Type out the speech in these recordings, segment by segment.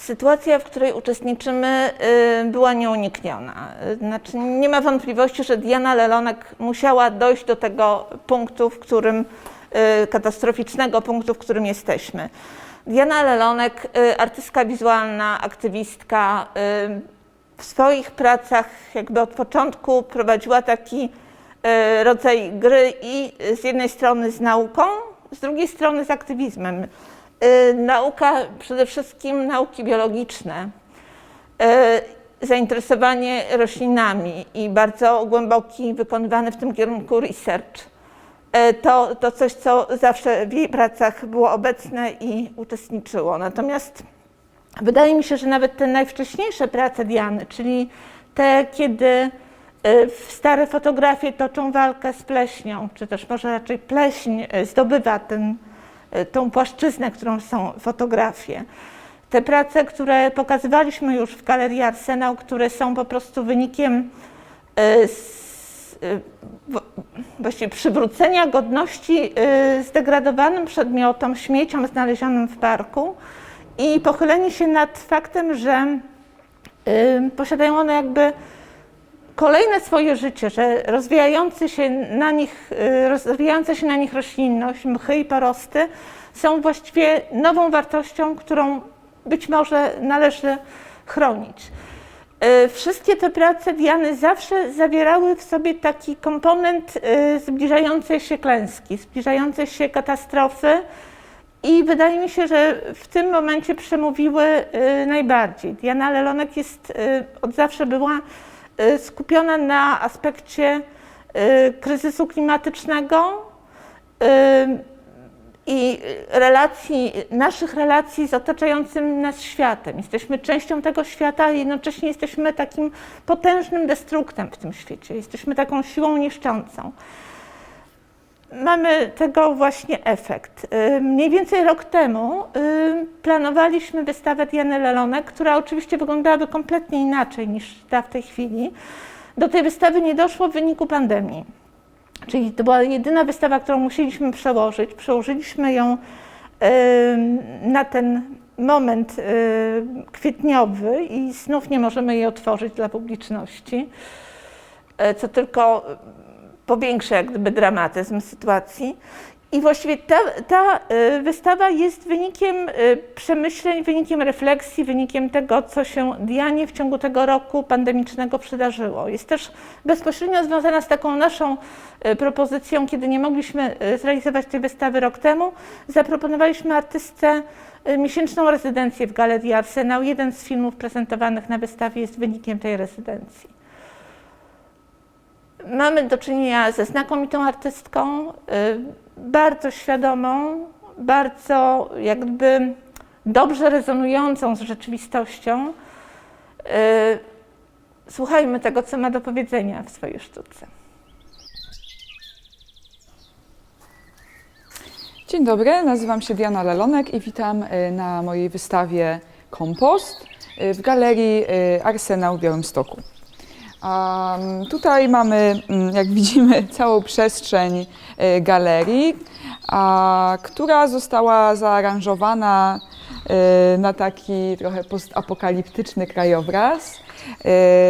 sytuacja, w której uczestniczymy, y, była nieunikniona. Y, Znaczy, nie ma wątpliwości, że Diana Lelonek musiała dojść do tego punktu, w którym y, katastroficznego punktu, w którym jesteśmy. Diana Lelonek, artystka wizualna, aktywistka, w swoich pracach jakby od początku prowadziła taki rodzaj gry i z jednej strony z nauką, z drugiej strony z aktywizmem. Y, Nauka, przede wszystkim nauki biologiczne, y, zainteresowanie roślinami i bardzo głęboki wykonywany w tym kierunku research. Y, To, to coś, co zawsze w jej pracach było obecne i uczestniczyło. Natomiast wydaje mi się, że nawet te najwcześniejsze prace Diany, czyli te, kiedy stare fotografie toczą walkę z pleśnią, czy też może raczej pleśń zdobywa ten, tą płaszczyznę, którą są fotografie. Te prace, które pokazywaliśmy już w Galerii Arsenał, które są po prostu wynikiem y, y, właściwie przywrócenia godności y, zdegradowanym przedmiotom, śmieciom znalezionym w parku i pochylenie się nad faktem, że y, posiadają one jakby kolejne swoje życie, że rozwijający się na nich, y, rozwijająca się na nich roślinność, mchy i porosty są właściwie nową wartością, którą być może należy chronić. Y, Wszystkie te prace Diany zawsze zawierały w sobie taki komponent y, zbliżającej się klęski, zbliżającej się katastrofy i wydaje mi się, że w tym momencie przemówiły najbardziej. Diana Lelonek jest, od zawsze była skupiona na aspekcie y, kryzysu klimatycznego y, i relacji, naszych relacji z otaczającym nas światem. Jesteśmy częścią tego świata, a jednocześnie jesteśmy takim potężnym destruktem w tym świecie. Jesteśmy taką siłą niszczącą. Mamy tego właśnie efekt. Y, Mniej więcej rok temu y, planowaliśmy wystawę Diany Lelonek, która oczywiście wyglądałaby kompletnie inaczej niż ta w tej chwili. Do tej wystawy nie doszło w wyniku pandemii. Czyli to była jedyna wystawa, którą musieliśmy przełożyć. Przełożyliśmy ją em, na ten moment kwietniowy i znów nie możemy jej otworzyć dla publiczności, co tylko powiększa jak gdyby dramatyzm sytuacji. I właściwie ta, ta e, wystawa jest wynikiem e, przemyśleń, wynikiem refleksji, wynikiem tego, co się Dianie w ciągu tego roku pandemicznego przydarzyło. Jest też bezpośrednio związana z taką naszą e, propozycją, kiedy nie mogliśmy zrealizować tej wystawy rok temu, zaproponowaliśmy artystce miesięczną rezydencję w Galerii Arsenał. Jeden z filmów prezentowanych na wystawie jest wynikiem tej rezydencji. Mamy do czynienia ze znakomitą artystką, y, bardzo świadomą, bardzo jakby dobrze rezonującą z rzeczywistością. Y, Słuchajmy tego, co ma do powiedzenia w swojej sztuce. Dzień dobry, nazywam się Diana Lelonek i witam y, na mojej wystawie Kompost w galerii Arsenał w Białymstoku. Mm, Tutaj mamy, mm, jak widzimy, całą przestrzeń y, galerii, a, która została zaaranżowana y, na taki trochę postapokaliptyczny krajobraz.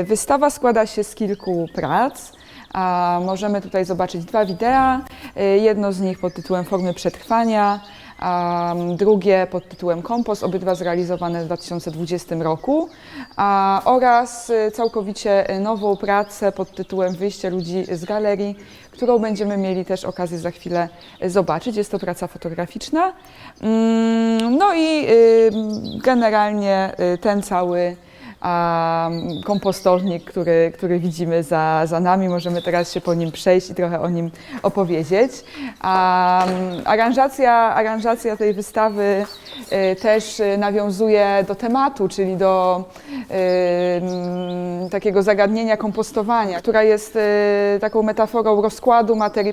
Y, Wystawa składa się z kilku prac. A możemy tutaj zobaczyć dwa wideo. Y, Jedno z nich pod tytułem Formy przetrwania, drugie pod tytułem Kompost, obydwa zrealizowane w 2020 roku, a, oraz y, całkowicie nową pracę pod tytułem Wyjście ludzi z galerii, którą będziemy mieli też okazję za chwilę y, zobaczyć. Jest to praca fotograficzna. Mm, No i y, generalnie ten cały a, kompostornik, który, który widzimy za, za nami. Możemy teraz się po nim przejść i trochę o nim opowiedzieć. A, aranżacja, aranżacja tej wystawy y, też y, nawiązuje do tematu, czyli do y, mm, takiego zagadnienia kompostowania, która jest taką metaforą rozkładu materii,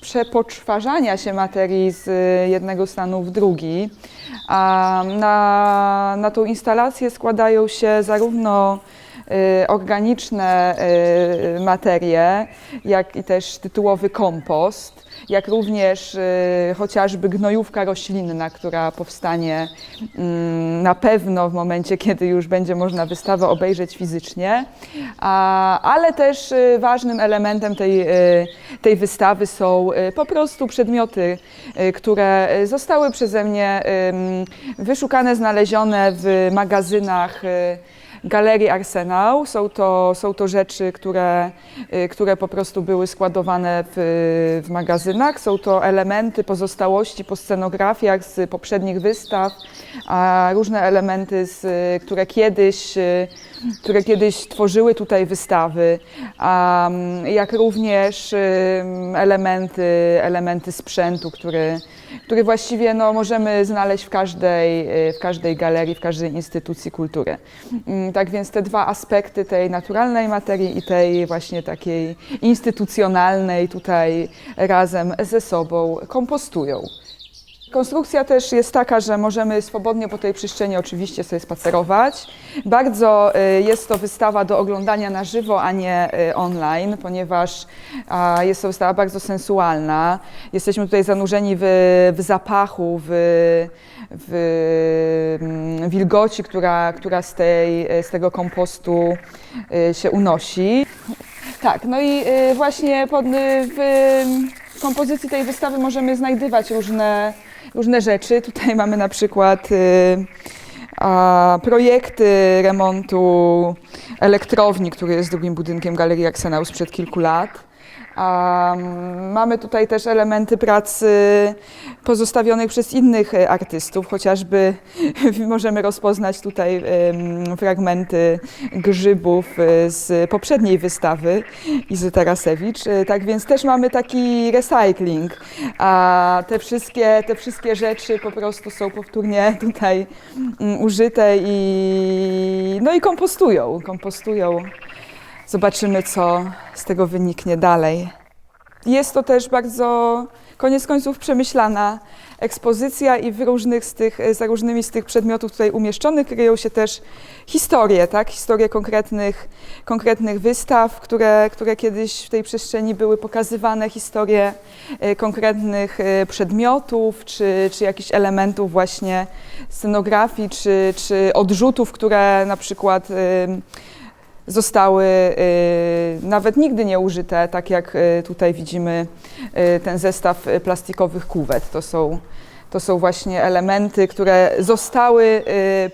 przepoczwarzania się materii z jednego stanu w drugi. Na, na tą instalację składają się zarówno y, organiczne y, materie, jak i też tytułowy kompost. jak również y, chociażby gnojówka roślinna, która powstanie mm, na pewno w momencie, kiedy już będzie można wystawę obejrzeć fizycznie. Ale też ważnym elementem tej, tej wystawy są po prostu przedmioty, które zostały przeze mnie wyszukane, znalezione w magazynach. Galerii Arsenał. Są to, są to rzeczy, które, y, które po prostu były składowane w, w magazynach. Są to elementy, pozostałości po scenografiach z poprzednich wystaw, a różne elementy, z, które, kiedyś, y, które kiedyś tworzyły tutaj wystawy, jak również elementy, elementy sprzętu, który, który właściwie no, możemy znaleźć w każdej, y, w każdej galerii, w każdej instytucji kultury. Mm, Tak więc te dwa aspekty tej naturalnej materii i tej właśnie takiej instytucjonalnej tutaj razem ze sobą kompostują. Konstrukcja też jest taka, że możemy swobodnie po tej przestrzeni oczywiście sobie spacerować. Bardzo y, jest to wystawa do oglądania na żywo, a nie y, online, ponieważ jest to wystawa bardzo sensualna. Jesteśmy tutaj zanurzeni w, w zapachu, w, w mm, wilgoci, która, która z, tej, z tego kompostu y, się unosi. Tak, no i y, właśnie pod, y, w kompozycji tej wystawy możemy znajdywać różne, różne rzeczy. Tutaj mamy na przykład y, a, projekty remontu elektrowni, który jest drugim budynkiem Galerii Arsenał sprzed kilku lat. Mm, mamy tutaj też elementy pracy pozostawionych przez innych e, artystów, chociażby możemy rozpoznać tutaj em, fragmenty grzybów e, z poprzedniej wystawy Izy Tarasewicz. E, Tak więc też mamy taki recycling, a te wszystkie, te wszystkie rzeczy po prostu są powtórnie tutaj mm, użyte i, no i kompostują, kompostują. Zobaczymy, co z tego wyniknie dalej. Jest to też bardzo, koniec końców, przemyślana ekspozycja i w różnych z tych, za różnymi z tych przedmiotów tutaj umieszczonych kryją się też historie, tak? historie konkretnych, konkretnych wystaw, które, które kiedyś w tej przestrzeni były pokazywane, historie e, konkretnych e, przedmiotów, czy, czy jakichś elementów właśnie scenografii, czy, czy odrzutów, które na przykład zostały y, nawet nigdy nie użyte, tak jak y, tutaj widzimy y, ten zestaw plastikowych kuwet. To są, to są właśnie elementy, które zostały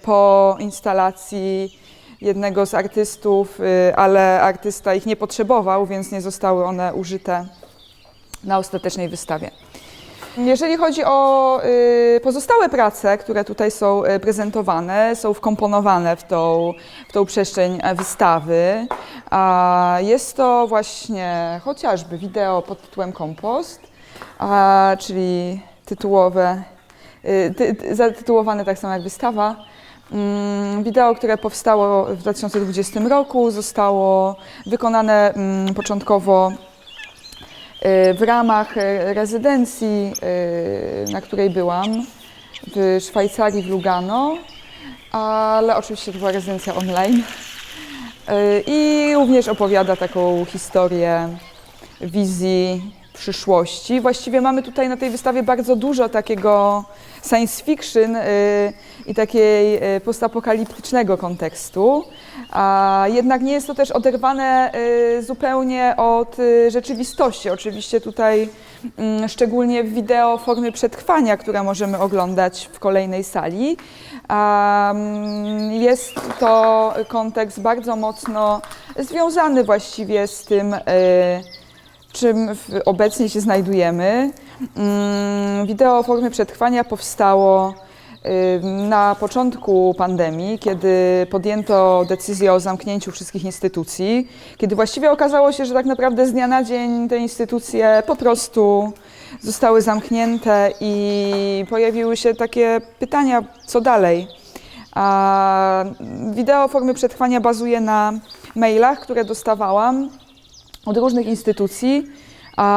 po instalacji jednego z artystów, ale artysta ich nie potrzebował, więc nie zostały one użyte na ostatecznej wystawie. Jeżeli chodzi o y, pozostałe prace, które tutaj są y, prezentowane, są wkomponowane w tą, w tą przestrzeń e, wystawy, jest to właśnie chociażby wideo pod tytułem Kompost, czyli tytułowe, y, ty, ty, zatytułowane tak samo jak wystawa. Mm, Wideo, które powstało w 2020 roku, zostało wykonane mm, początkowo w ramach y, rezydencji, y, na której byłam w Szwajcarii, w Lugano, ale oczywiście to była rezydencja online. I również opowiada taką historię wizji przyszłości. Właściwie mamy tutaj na tej wystawie bardzo dużo takiego science fiction y, i takiej y, postapokaliptycznego kontekstu, a jednak nie jest to też oderwane y, zupełnie od rzeczywistości. Oczywiście tutaj mm, szczególnie w wideo formy przetrwania, które możemy oglądać w kolejnej sali, mm, jest to kontekst bardzo mocno związany właściwie z tym, czym obecnie się znajdujemy. Mm, Wideo w formie przetrwania powstało y, na początku pandemii, kiedy podjęto decyzję o zamknięciu wszystkich instytucji, kiedy właściwie okazało się, że tak naprawdę z dnia na dzień te instytucje po prostu zostały zamknięte i pojawiły się takie pytania, co dalej. A wideo w formie przetrwania bazuje na mailach, które dostawałam od różnych instytucji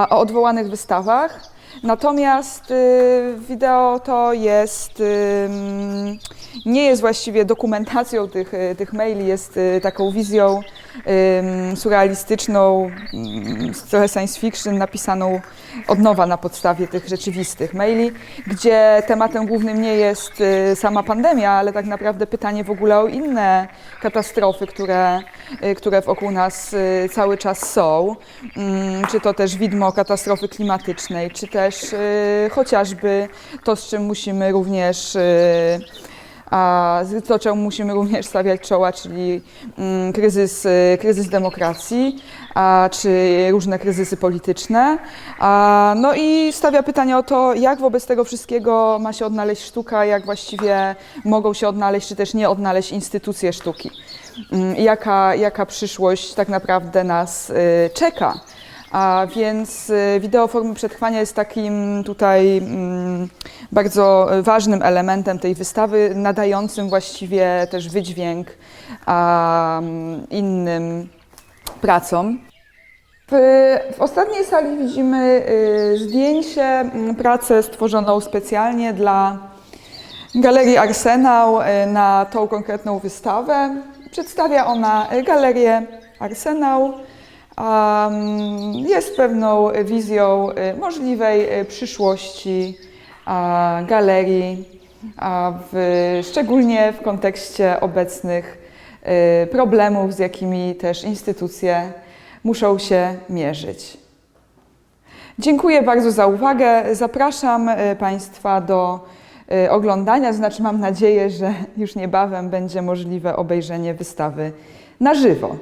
o odwołanych wystawach. Natomiast y, wideo to jest, ym, nie jest właściwie dokumentacją tych, y, tych maili, jest y, taką wizją surrealistyczną, z trochę science fiction, napisaną od nowa na podstawie tych rzeczywistych maili, gdzie tematem głównym nie jest y, sama pandemia, ale tak naprawdę pytanie w ogóle o inne katastrofy, które, y, które wokół nas y, cały czas są. Mm, Czy to też widmo katastrofy klimatycznej, czy też chociażby to, z czym musimy również to, czemu musimy również stawiać czoła, czyli mm, kryzys, y, kryzys demokracji, czy różne kryzysy polityczne. No i stawia pytanie o to, jak wobec tego wszystkiego ma się odnaleźć sztuka, jak właściwie mogą się odnaleźć, czy też nie odnaleźć instytucje sztuki. Mm, Jaka, jaka przyszłość tak naprawdę nas y, czeka. A więc y, wideo formy przetrwania jest takim tutaj mm, bardzo ważnym elementem tej wystawy, nadającym właściwie też wydźwięk mm, innym pracom. W, ostatniej sali widzimy y, zdjęcie, mm, pracę stworzoną specjalnie dla Galerii Arsenał y, na tą konkretną wystawę. Przedstawia ona galerię Arsenał. Jest pewną wizją y, możliwej y, przyszłości galerii, w, szczególnie w kontekście obecnych y, problemów, z jakimi też instytucje muszą się mierzyć. Dziękuję bardzo za uwagę. Zapraszam Państwa do oglądania, znaczy mam nadzieję, że już niebawem będzie możliwe obejrzenie wystawy na żywo.